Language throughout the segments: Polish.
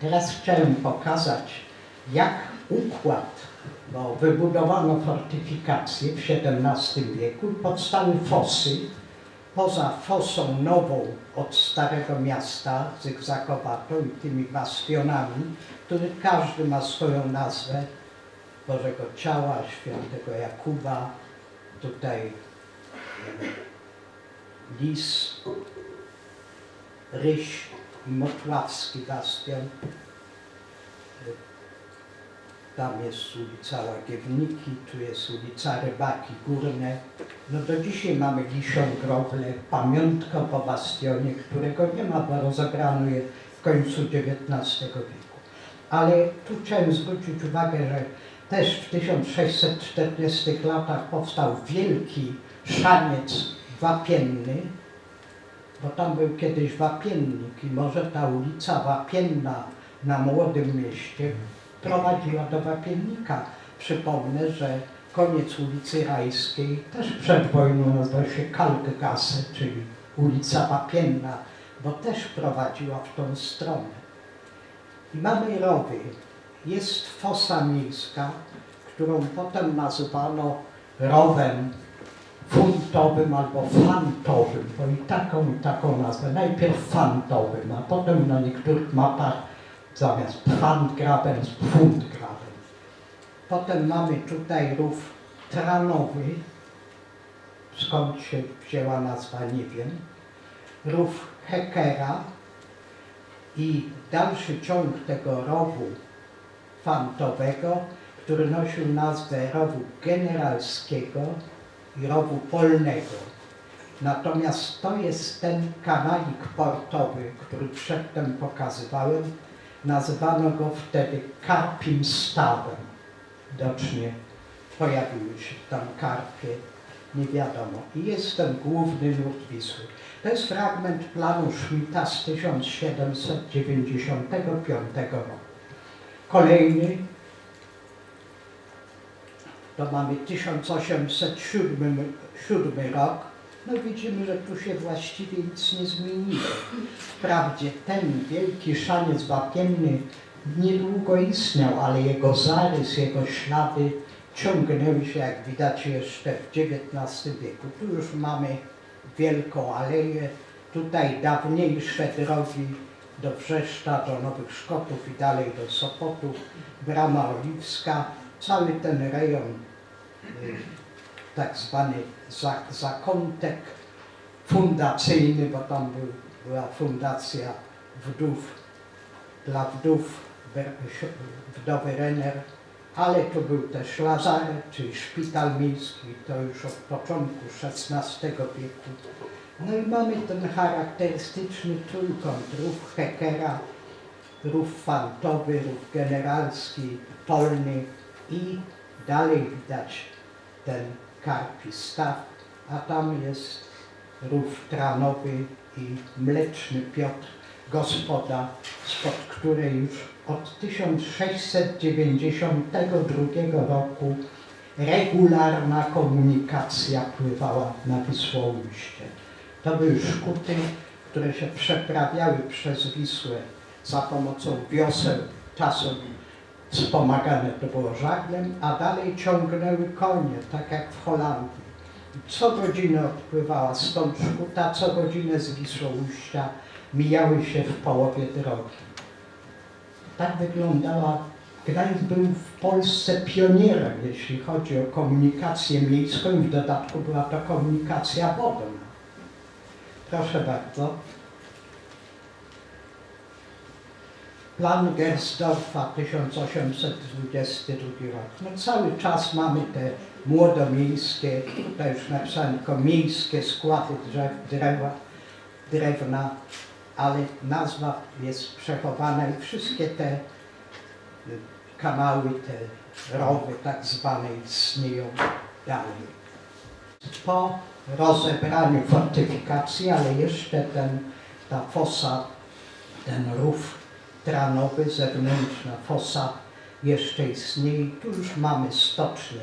Teraz chciałem pokazać, jak układ, bo wybudowano fortyfikacje w XVII wieku powstały fosy. Poza fosą nową od Starego Miasta, zygzakowatą i tymi bastionami, który każdy ma swoją nazwę, Bożego Ciała, Świętego Jakuba, tutaj Lis, Ryś Motławski bastion. Tam jest ulica Łagiewniki, tu jest ulica Rybaki Górne. No do dzisiaj mamy Lisią Growlę, pamiątkę po bastionie, którego nie ma, bo rozebrano je w końcu XIX wieku. Ale tu chciałem zwrócić uwagę, że też w 1640 latach powstał wielki szaniec wapienny, bo tam był kiedyś wapiennik i może ta ulica Wapienna na Młodym Mieście prowadziła do wapiennika. Przypomnę, że koniec ulicy Rajskiej też przed wojną nazywał się Kalkgasse, czyli ulica Wapienna, bo też prowadziła w tą stronę. I mamy rowy. Jest fosa miejska, którą potem nazywano rowem funtowym albo fantowym, bo i taką, i taką nazwę. Najpierw fantowym, a potem na niektórych mapach zamiast pfandgraben jest pfundgraben. Potem mamy tutaj rów tranowy, skąd się wzięła nazwa nie wiem, rów Hekera i dalszy ciąg tego rowu fantowego, który nosił nazwę rowu generalskiego rowu polnego. Natomiast to jest ten kanalik portowy, który przedtem pokazywałem. Nazywano go wtedy karpim stawem. Widocznie pojawiły się tam karpie, nie wiadomo. I jest ten główny nurt Wisły. To jest fragment planu Schmidta z 1795 roku. Kolejny to mamy 1807 siódmy rok, no widzimy, że tu się właściwie nic nie zmieniło. Wprawdzie ten wielki szaniec wapienny niedługo istniał, ale jego zarys, jego ślady ciągnęły się, jak widać, jeszcze w XIX wieku. Tu już mamy wielką aleję, tutaj dawniejsze drogi do Wrzeszcza, do Nowych Szkotów i dalej do Sopotu, Brama Oliwska, cały ten rejon tak zwany za- zakątek fundacyjny, bo tam był, była fundacja wdów, dla wdów wdowy Renner, ale tu był też lazaret, czyli szpital miejski, to już od początku XVI wieku. No i mamy ten charakterystyczny trójkąt, rów Hekera, rów fantowy, rów generalski, polny i dalej widać ten karpi staw, a tam jest rów tranowy i mleczny Piotr, gospoda, spod której już od 1692 roku regularna komunikacja pływała na Wisłoujście. To były szkuty, które się przeprawiały przez Wisłę za pomocą wioseł, czasem wspomagane było żaglem, a dalej ciągnęły konie, tak jak w Holandii. Co godzinę odpływała stąd szkuta, co godzinę z Wisłoujścia mijały się w połowie drogi. Tak wyglądała, Gdańsk był w Polsce pionierem, jeśli chodzi o komunikację miejską i w dodatku była to komunikacja wodna. Proszę bardzo. Plan Gersdorfa 1822 rok. No cały czas mamy te młodomiejskie, tutaj już napisane tylko miejskie składy drzew, drzewa, drewna, ale nazwa jest przechowana i wszystkie te y, kanały, te rowy tak zwane istnieją dalej. Po rozebraniu fortyfikacji, ale jeszcze ten, ta fosa, ten rów tranowy, zewnętrzna fosa jeszcze istnieje. Tu już mamy stocznię,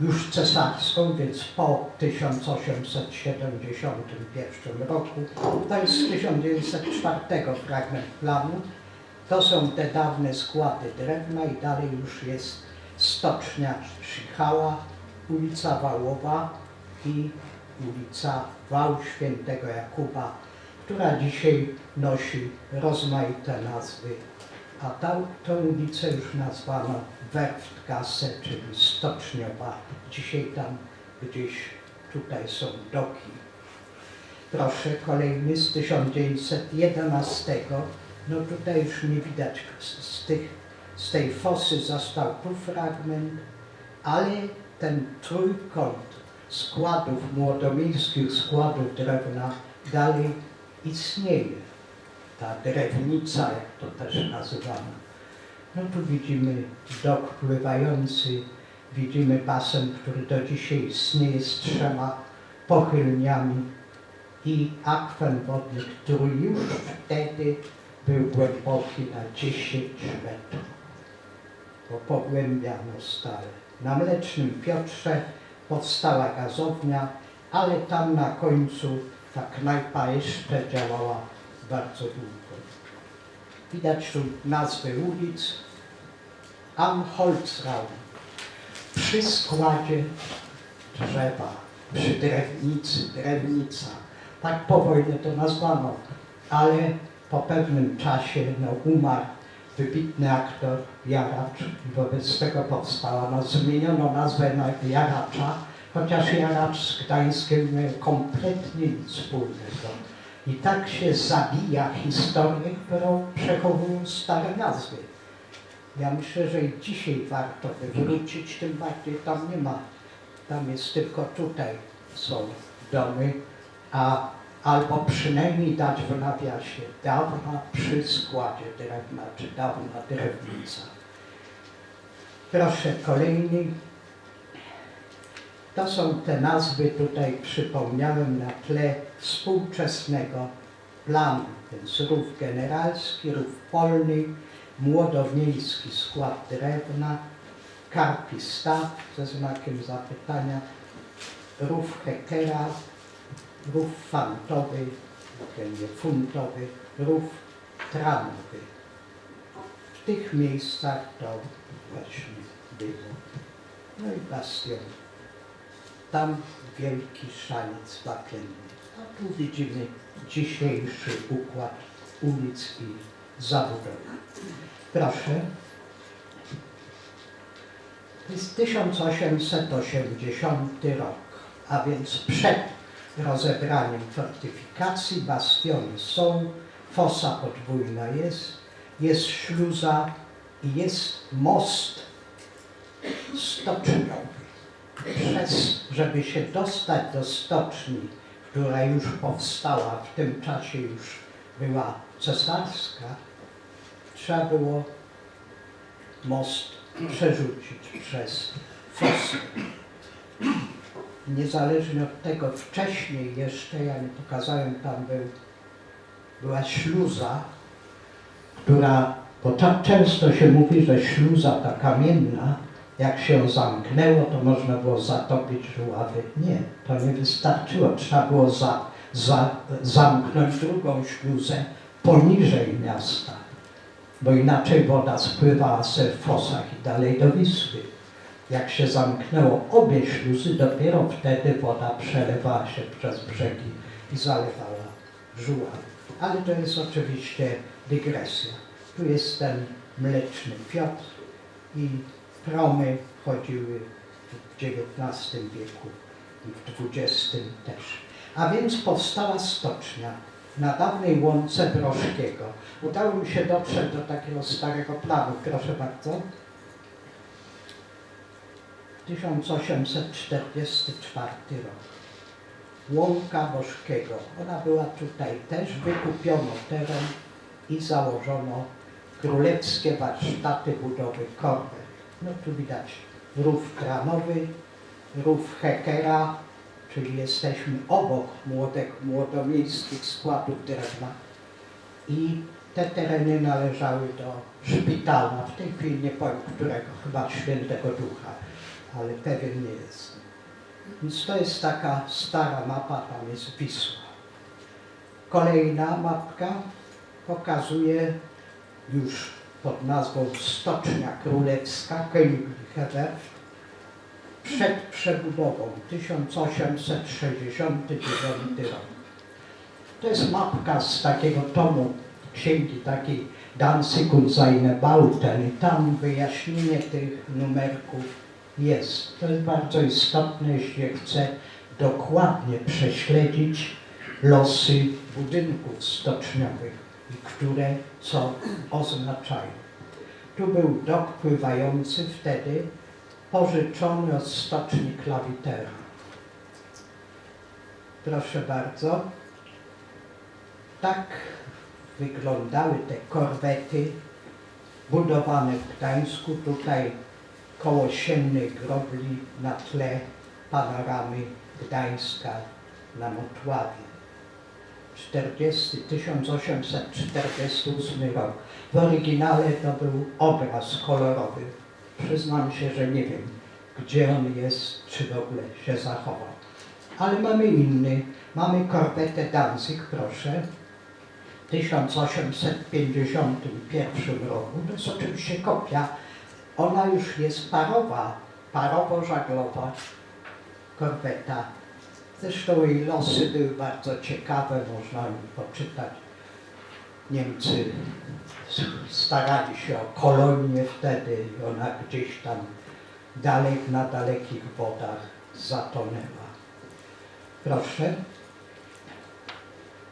już cesarską, więc po 1871 roku. To jest z 1904 fragment planu. To są te dawne składy drewna i dalej już jest stocznia Szychała, ulica Wałowa i ulica Wał Świętego Jakuba, która dzisiaj nosi rozmaite nazwy. A tą, tą ulicę już nazwano Werftgasse, czyli Stoczniowa. Dzisiaj tam gdzieś tutaj są doki. Proszę, kolejny z 1911. No tutaj już nie widać z, tych, z tej fosy został tu fragment, ale ten trójkąt składów, młodomiejskich składów drewna dalej istnieje. Ta drewnica, jak to też nazywano. No tu widzimy dok pływający, widzimy basen, który do dzisiaj istnieje z trzema pochylniami i akwen wodny, który już wtedy był głęboki na 10 metrów, bo pogłębiano stale. Na Mlecznym Piotrze powstała gazownia, ale tam na końcu ta knajpa jeszcze działała bardzo długo. Widać tu nazwy ulic. Am Holzraum przy składzie drzewa, przy drewnicy, drewnica. Tak po wojnie to nazwano, ale po pewnym czasie no, umarł wybitny aktor Jaracz wobec tego powstała, no, zmieniono nazwę na Jaracza, chociaż Jaracz z Gdańskiem kompletnie nic wspólnego. I tak się zabija historię, którą przechowują stare nazwy. Ja myślę, że i dzisiaj warto by wrócić, tym bardziej tam nie ma, tam jest tylko tutaj są domy, a albo przynajmniej dać w nawiasie dawna przy składzie drewna, czy dawna drewnica. Proszę kolejny. To są te nazwy tutaj przypomniałem na tle współczesnego planu, więc rów generalski, rów polny, młodomiejski skład drewna, karpi staw ze znakiem zapytania, rów Hekera, rów fantowy, funtowy, rów tramowy. W tych miejscach to właśnie było. No i bastion. Tam wielki szaniec bakienny. A tu widzimy dzisiejszy układ ulic i zabudowy. Proszę. To jest 1880 rok, a więc przed rozebraniem fortyfikacji, bastiony są, fosa podwójna jest, jest śluza i jest most stoczniowy. Przez, żeby się dostać do stoczni, która już powstała, w tym czasie już była cesarska, trzeba było most przerzucić przez fosę. Niezależnie od tego, wcześniej jeszcze, ja nie pokazałem, tam był, była śluza, która, bo tak często się mówi, że śluza ta kamienna, jak się zamknęło, to można było zatopić żuławy. Nie, to nie wystarczyło. Trzeba było za, za, zamknąć drugą śluzę poniżej miasta, bo inaczej woda spływała se w fosach i dalej do Wisły. Jak się zamknęło obie śluzy, dopiero wtedy woda przelewała się przez brzegi i zalewała żuławy. Ale to jest oczywiście dygresja. Tu jest ten mleczny Piotr i promy chodziły w XIX wieku i w XX też. A więc powstała stocznia na dawnej łące Broszkiego. Udało mi się dotrzeć do takiego starego planu, proszę bardzo. 1844 rok. Łąka Bożkiego. Ona była tutaj też, wykupiono teren i założono królewskie warsztaty budowy korby. No tu widać rów kranowy, rów Hekera, czyli jesteśmy obok młodych, młodomiejskich składów drewna i te tereny należały do szpitala, w tej chwili nie powiem którego, chyba Świętego Ducha, ale pewien nie jestem. Więc to jest taka stara mapa, tam jest Wisła. Kolejna mapka pokazuje już pod nazwą Stocznia Królewska Königlicher przed przebudową 1869 rok. To jest mapka z takiego tomu księgi takiej Danzig und seine Bauten i tam wyjaśnienie tych numerków jest. To jest bardzo istotne, jeśli chce dokładnie prześledzić losy budynków stoczniowych które co oznaczają. Tu był dok pływający wtedy pożyczony od stoczni Klawitera. Proszę bardzo. Tak wyglądały te korwety budowane w Gdańsku. Tutaj koło Siennej Grobli na tle panoramy Gdańska na Motławie. 40, 1848 rok. W oryginale to był obraz kolorowy. Przyznam się, że nie wiem, gdzie on jest, czy w ogóle się zachował. Ale mamy inny. Mamy korwetę Danzig, proszę. W 1851 roku. To jest oczywiście kopia. Ona już jest parowa, parowo-żaglowa korweta. Zresztą jej losy były bardzo ciekawe, można poczytać. Niemcy starali się o kolonię wtedy i ona gdzieś tam dalej, na dalekich wodach zatonęła. Proszę.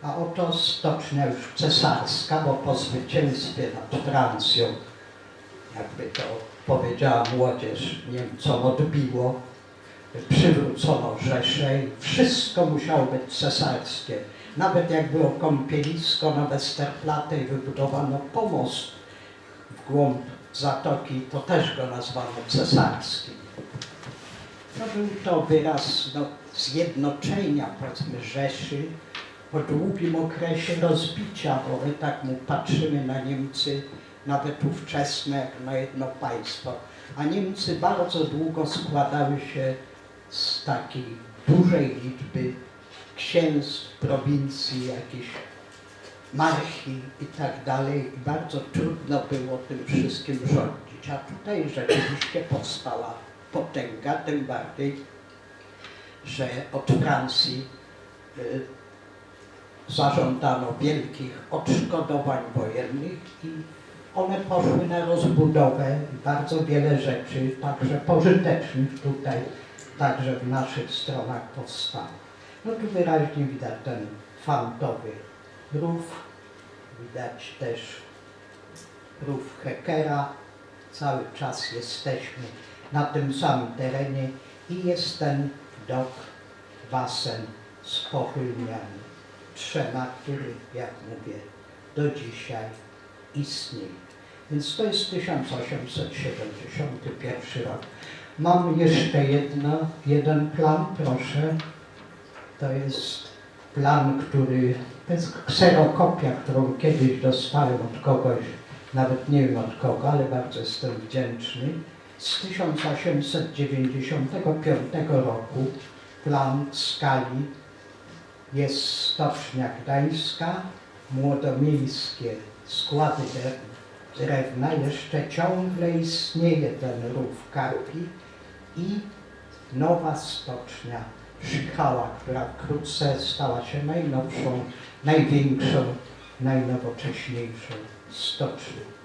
A oto stocznia już cesarska, bo po zwycięstwie nad Francją, jakby to powiedziała młodzież, Niemcom odbiło, przywrócono Rzeszę i wszystko musiało być cesarskie. Nawet jak było kąpielisko na Westerplatte i wybudowano pomost w głąb zatoki, to też go nazwano cesarskim. No był to wyraz no, zjednoczenia, powiedzmy, Rzeszy po długim okresie rozbicia, bo my tak mu patrzymy na Niemcy, nawet ówczesne, jak na jedno państwo. A Niemcy bardzo długo składały się z takiej dużej liczby księstw, prowincji, jakichś marchi i tak dalej. Bardzo trudno było tym wszystkim rządzić. A tutaj rzeczywiście powstała potęga, tym bardziej, że od Francji y, zażądano wielkich odszkodowań wojennych i one poszły na rozbudowę bardzo wiele rzeczy, także pożytecznych tutaj, także w naszych stronach powstało. No tu wyraźnie widać ten fantowy rów, widać też rów Heckera. Cały czas jesteśmy na tym samym terenie i jest ten dok, basen z pochylniami, trzema, który, jak mówię, do dzisiaj istnieje. Więc to jest 1871 rok. Mam jeszcze jedno, jeden plan, proszę. To jest plan, który, to jest kserokopia, którą kiedyś dostałem od kogoś, nawet nie wiem od kogo, ale bardzo jestem wdzięczny. Z 1895 roku plan skali jest Stocznia Gdańska, młodomiejskie składy drewna, jeszcze ciągle istnieje ten rów Karpi i nowa stocznia Szykała, która wkrótce stała się najnowszą, największą, najnowocześniejszą stocznią.